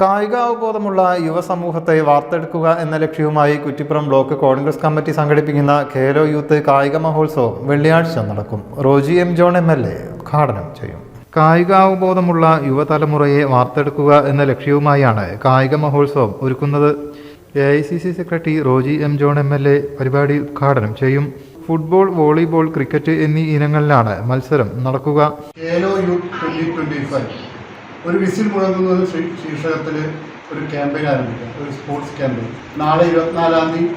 കായികാവബോധമുള്ള യുവസമൂഹത്തെ വാർത്തെടുക്കുക എന്ന ലക്ഷ്യവുമായി Kuttippuram block Congress committee സംഘടിപ്പിക്കുന്ന ഖേലോ യൂത്ത് കായിക മഹോത്സവം വെള്ളിയാഴ്ച നടക്കും. Roji M John M L A ഉദ്ഘാടനം ചെയ്യും. കായികാവബോധമുള്ള യുവതലമുറയെ വാർത്തെടുക്കുക എന്ന ലക്ഷ്യവുമായാണ് കായിക മഹോത്സവം ഒരുക്കുന്നത്. A I C C secretary Roji M John M L A പരിപാടി ഉദ്ഘാടനം ചെയ്യും. ഫുട്ബോൾ വോളിബോൾ ക്രിക്കറ്റ് എന്നീ ഇനങ്ങളിലാണ് മത്സരം നടക്കുക. ഒരു വിസിൽ മുഴങ്ങുന്നത് ശീർഷകത്തിൽ ഒരു ക്യാമ്പയിൻ ആരംഭിക്കുക. ഒരു സ്പോർട്സ് ക്യാമ്പയിൻ. നാളെ ഇരുപത്തിനാലാം തീയതി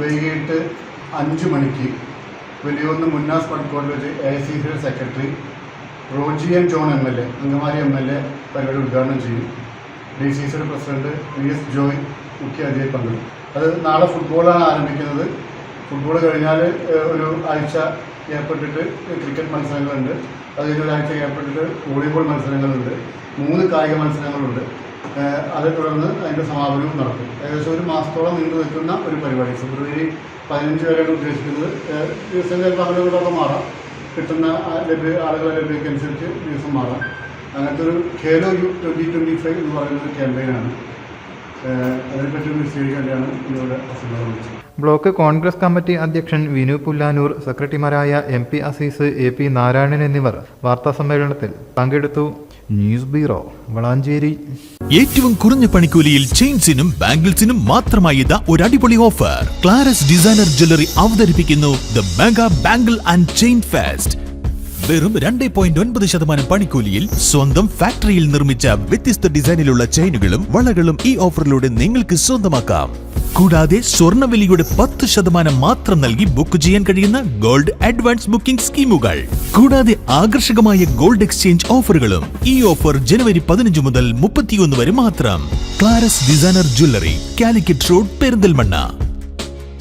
വൈകിട്ട് അഞ്ച് മണിക്ക് വലിയൊന്ന് മുന്നാസ് പണിക്കോട് വെച്ച് എ ഐ സി സിയുടെ secretary Roji M John M L A Angamaly M L A പരിപാടി ഉദ്ഘാടനം ചെയ്യും. ഡി സി സിയുടെ പ്രസിഡന്റ് വി എസ് ജോയ് മുഖ്യ അതിഥിയായി പങ്കെടുക്കും. അത് നാളെ ഫുട്ബോളാണ് ആരംഭിക്കുന്നത്. ഫുട്ബോൾ കഴിഞ്ഞാൽ ഒരു ആഴ്ച ഏർപ്പെട്ടിട്ട് ക്രിക്കറ്റ് മത്സരങ്ങളുണ്ട്. അത് ഒരാഴ്ച ഏർപ്പെട്ടിട്ട് വോളിബോൾ മത്സരങ്ങളുണ്ട്. മൂന്ന് കായിക മത്സരങ്ങളുണ്ട്. അതേ തുടർന്ന് അതിന്റെ സമാപനവും നടക്കും. ഏകദേശം ഒരു മാസത്തോളം നീണ്ടു നിൽക്കുന്ന ഒരു പരിപാടി. ഫെബ്രുവരി പതിനഞ്ച് വരെയാണ് ഉദ്ദേശിക്കുന്നത്. ദിവസം ചിലപ്പോൾ അങ്ങോട്ടൊക്കെ മാറാം. കിട്ടുന്ന ലഭ്യ ആളുകളെ ലഭ്യതയ്ക്കനുസരിച്ച് ദിവസം മാറാം. അങ്ങനത്തെ ഒരു Khelo U twenty twenty five എന്ന് പറയുന്ന ഒരു ക്യാമ്പയിനാണ് അതിനെപ്പറ്റി വിളിച്ചത് ബ്ലോക്ക് കോൺഗ്രസ് കമ്മിറ്റി അധ്യക്ഷൻ വിനു പുല്ലാനൂർ സെക്രട്ടറിമാരായ M P Aziz A P Narayanan എന്നിവർ വാർത്താ സമ്മേളനത്തിൽ പങ്കെടുത്തു. News bureau Valanchery. ഏറ്റവും കുറഞ്ഞ പണിക്കൂലിയിൽ ചെയിൻസിനും ബാംഗിൾസിനും മാത്രമായി ഇതാ ഒരു അടിപൊളി ഓഫർ. ക്ലാരസ് ഡിസൈനർ ജ്വല്ലറി അവതരിപ്പിക്കുന്നു the mega bangle and chain fest. വെറും രണ്ട് പോയിന്റ് ഒൻപത് ശതമാനം പണിക്കൂലിയിൽ സ്വന്തം ഫാക്ടറിയിൽ നിർമ്മിച്ച വ്യത്യസ്ത ഡിസൈനിലുള്ള ചെയിനുകളും വളകളും ഈ ഓഫറിലൂടെ നിങ്ങൾക്ക് സ്വന്തമാക്കാം. കൂടാതെ സ്വർണവിലയുടെ പത്ത് ശതമാനം മാത്രം നൽകി ബുക്ക് ചെയ്യാൻ കഴിയുന്ന ഗോൾഡ് അഡ്വാൻസ് ബുക്കിംഗ് സ്കീമുകൾ. കൂടാതെ ആകർഷകമായ ഗോൾഡ് എക്സ്ചേഞ്ച് ഓഫറുകളും ഈ ഓഫർ ജനുവരി പതിനഞ്ച് മുതൽ മുപ്പത്തിയൊന്ന് വരെ മാത്രം. Claras designer jewellery Calicut road Perinthalmanna